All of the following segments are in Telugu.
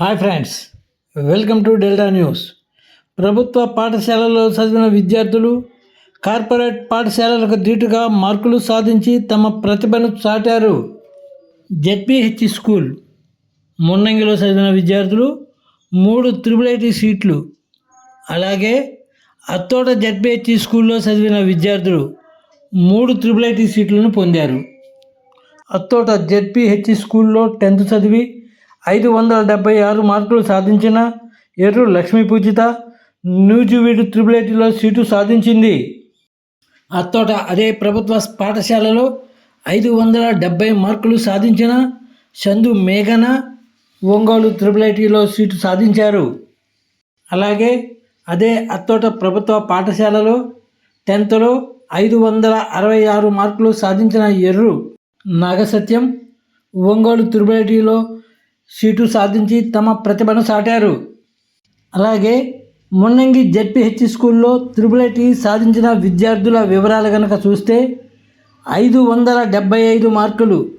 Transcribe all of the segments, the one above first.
Hi friends welcome to Delta News. ప్రభుత్వ పాఠశాలలో చదివిన విద్యార్థులు కార్పొరేట్ పాఠశాలలకు ధీటుగా మార్కులు సాధించి తమ ప్రతిభను చాటారు జెడ్పిహెచ్ స్కూల్. మున్నంగిలో చదివిన విద్యార్థులు మూడు త్రిబుల్ ఐటీ సీట్లు. అలాగే అత్తోట జెడ్పిహెచ్ స్కూల్లో చదివిన విద్యార్థులు మూడు త్రిబుల్ ఐటీ సీట్లను పొందారు. అత్తోట జెడ్పిహెచ్ స్కూల్లో టెన్త్ చదివి ఐదు వందల డెబ్బై ఆరు మార్కులు సాధించిన ఎర్రు లక్ష్మీ పూజిత న్యూజివీడు త్రిబుల్ ఐటీలో సీటు సాధించింది. అత్తోట అదే ప్రభుత్వ పాఠశాలలో ఐదు వందల డెబ్బై మార్కులు సాధించిన చందు మేఘన ఒంగోలు త్రిబుల్ ఐటీలో సీటు సాధించారు. అలాగే అదే అత్తోట ప్రభుత్వ పాఠశాలలో టెన్త్లో ఐదు వందల అరవై ఆరు మార్కులు సాధించిన ఎర్రు నాగసత్యం ఒంగోలు త్రిబులైటీలో సీటు సాధించి తమ ప్రతిభను సాటారు. అలాగే మున్నంగి జెడ్పీహెచ్ స్కూల్లో త్రిబులైటీ సాధించిన విద్యార్థుల వివరాలు కనుక చూస్తే ఐదు వందల డెబ్బై ఐదు మార్కులు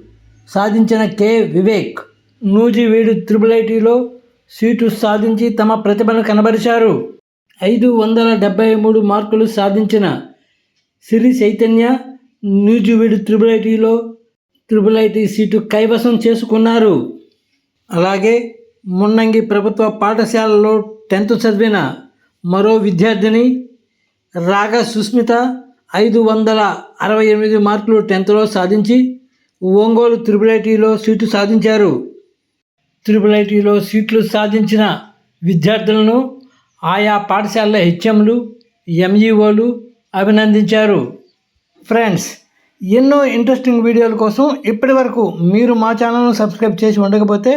సాధించిన కె వివేక్ నూజివీడు త్రిబులైటీలో సీటు సాధించి తమ ప్రతిభను కనబరిచారు. ఐదు వందల డెబ్బై మూడు మార్కులు సాధించిన సిరి చైతన్య నూజివీడు త్రిబుల్ ఐటీలో త్రిబుల్ ఐటీ సీటు కైవసం చేసుకున్నారు. అలాగే మున్నంగి ప్రభుత్వ పాఠశాలలో టెన్త్ చదివిన మరో విద్యార్థిని రాగ సుస్మిత ఐదు వందల అరవై ఎనిమిది మార్కులు టెన్త్లో సాధించి ఒంగోలు త్రిబుల్ ఐటీలో సీటు సాధించారు. త్రిబుల్ ఐటీలో సీట్లు సాధించిన విద్యార్థులను ఆయా పాఠశాలల హెచ్ఎంలు ఎంఈఓలు అభినందించారు. ఫ్రెండ్స్ ఎన్నో ఇంట్రెస్టింగ్ వీడియోల కోసం ఇప్పటి వరకు మీరు మా ఛానల్ను సబ్స్క్రైబ్ చేసి ఉండకపోతే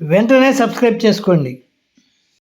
వెంటనే సబ్స్క్రైబ్ చేసుకోండి.